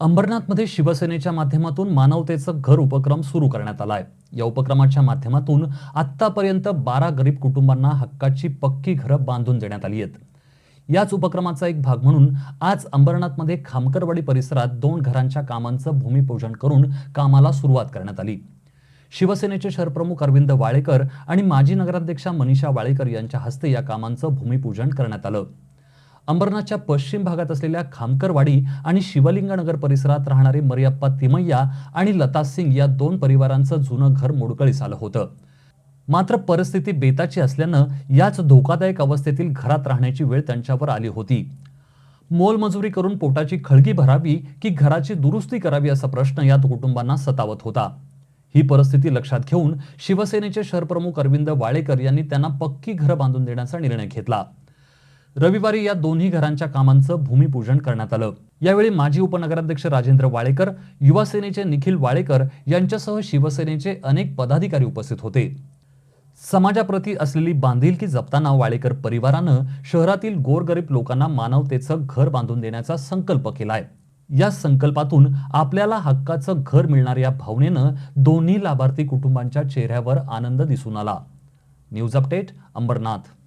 अंबरनाथमध्ये शिवसेनेच्या माध्यमातून मानवतेचं घर उपक्रम सुरू करण्यात आला आहे या उपक्रमाच्या माध्यमातून आत्तापर्यंत बारा गरीब कुटुंबांना हक्काची पक्की घरं बांधून देण्यात आली आहेत. याच उपक्रमाचा एक भाग म्हणून आज अंबरनाथमध्ये खामकरवाडी परिसरात दोन घरांच्या कामांचं भूमिपूजन करून कामाला सुरुवात करण्यात आली. शिवसेनेचे शहरप्रमुख अरविंद वाळेकर आणि माजी नगराध्यक्षा मनीषा वाळेकर यांच्या हस्ते या कामांचं भूमिपूजन करण्यात आलं. अंबरनाथच्या पश्चिम भागात असलेल्या खामकरवाडी आणि शिवलिंगनगर परिसरात राहणारे मरियप्पा तिमय्या आणि लता सिंग या दोन परिवारांचं जुनं घर मोडकळीस आलं होतं. मात्र परिस्थिती बेताची असल्यानं याच धोकादायक अवस्थेतील घरात राहण्याची वेळ त्यांच्यावर आली होती. मोलमजुरी करून पोटाची खळगी भरावी की घराची दुरुस्ती करावी असा प्रश्न यात कुटुंबांना सतावत होता. ही परिस्थिती लक्षात घेऊन शिवसेनेचे शहरप्रमुख अरविंद वाळेकर यांनी त्यांना पक्की घरं बांधून देण्याचा निर्णय घेतला. रविवारी या दोन्ही घरांच्या कामांचं भूमिपूजन करण्यात आलं. यावेळी माजी उपनगराध्यक्ष राजेंद्र वाळेकर युवा सेनेचे निखिल वाळेकर यांच्यासह शिवसेनेचे अनेक पदाधिकारी उपस्थित होते. समाजाप्रती असलेली बांधिलकी जपताना वाळेकर परिवारानं शहरातील गोरगरीब लोकांना मानवतेचं घर बांधून देण्याचा संकल्प केलाय. या संकल्पातून आपल्याला हक्काचं घर मिळणार या भावनेनं दोन्ही लाभार्थी कुटुंबांच्या चेहऱ्यावर आनंद दिसून आला. News update Ambernath.